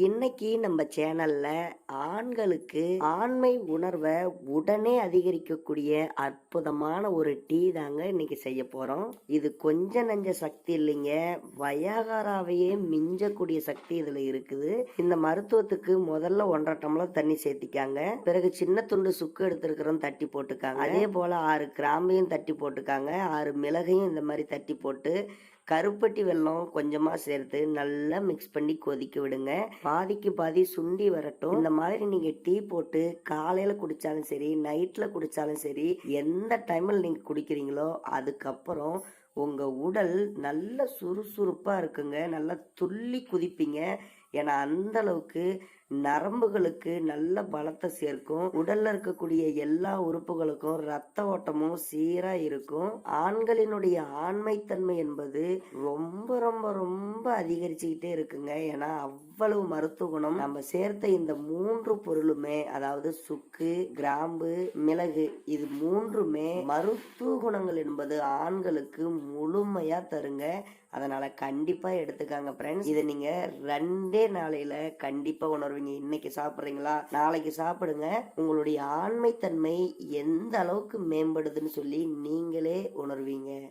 இன்னைக்கு நம்ம சேனல்ல ஆண்களுக்கு ஆண்மை உணர்வை உடனே அதிகரிக்கக்கூடிய அற்புதமான ஒரு டீ தாங்க இன்னைக்கு செய்ய போறோம். இது கொஞ்ச நஞ்ச சக்தி இல்லைங்க. வயாகாராவையே மிஞ்சக்கூடிய சக்தி இதுல இருக்குது. இந்த மருத்துவத்துக்கு முதல்ல ஒன்றரை டம்ளர் தண்ணி சேர்த்திக்காங்க. பிறகு சின்ன துண்டு சுக்கு எடுத்திருக்கிறோம் தட்டி போட்டுக்காங்க. அதே போல ஆறு கிராம்பையும் தட்டி போட்டுக்காங்க. ஆறு மிளகையும் இந்த மாதிரி தட்டி போட்டு கருப்பட்டி வெல்லம் கொஞ்சமாக சேர்த்து நல்லா மிக்ஸ் பண்ணி கொதிக்க விடுங்க. பாதிக்கு பாதி சுண்டி வரட்டும். இந்த மாதிரி நீங்கள் டீ போட்டு காலையில் குடித்தாலும் சரி நைட்டில் குடித்தாலும் சரி எந்த டைமில் நீங்கள் குடிக்கிறீங்களோ அதுக்கப்புறம் உங்கள் உடல் நல்ல சுறுசுறுப்பாக இருக்குங்க. நல்லா துள்ளி குதிப்பீங்க. ஏன்னா அந்த அளவுக்கு நரம்புகளுக்கு நல்ல பலத்தை சேர்க்கும். உடல்ல இருக்கக்கூடிய எல்லா உறுப்புகளுக்கும் ரத்த ஓட்டமும் சீரா இருக்கும். ஆண்களினுடைய ஆண்மைத்தன்மை என்பது ரொம்ப ரொம்ப ரொம்ப அதிகரிச்சுக்கிட்டே இருக்குங்க. ஏன்னா அவ்வளவு மருத்துவ குணம். நம்ம சேர்த்த இந்த மூன்று பொருளுமே அதாவது சுக்கு கிராம்பு மிளகு இது மூன்றுமே மருத்துவ குணங்கள் என்பது ஆண்களுக்கு முழுமையா தருங்க. அதனால கண்டிப்பா எடுத்துக்காங்க ஃப்ரெண்ட்ஸ் இதை நீங்க ரெண்டே நாளையில கண்டிப்பா உணர்வீங்க. இன்னைக்கு சாப்பிட்றீங்களா? நாளைக்கு சாப்பிடுங்க. உங்களுடைய ஆண்மைத்தன்மை எந்த அளவுக்கு மேம்படுதுன்னு சொல்லி நீங்களே உணர்வீங்க.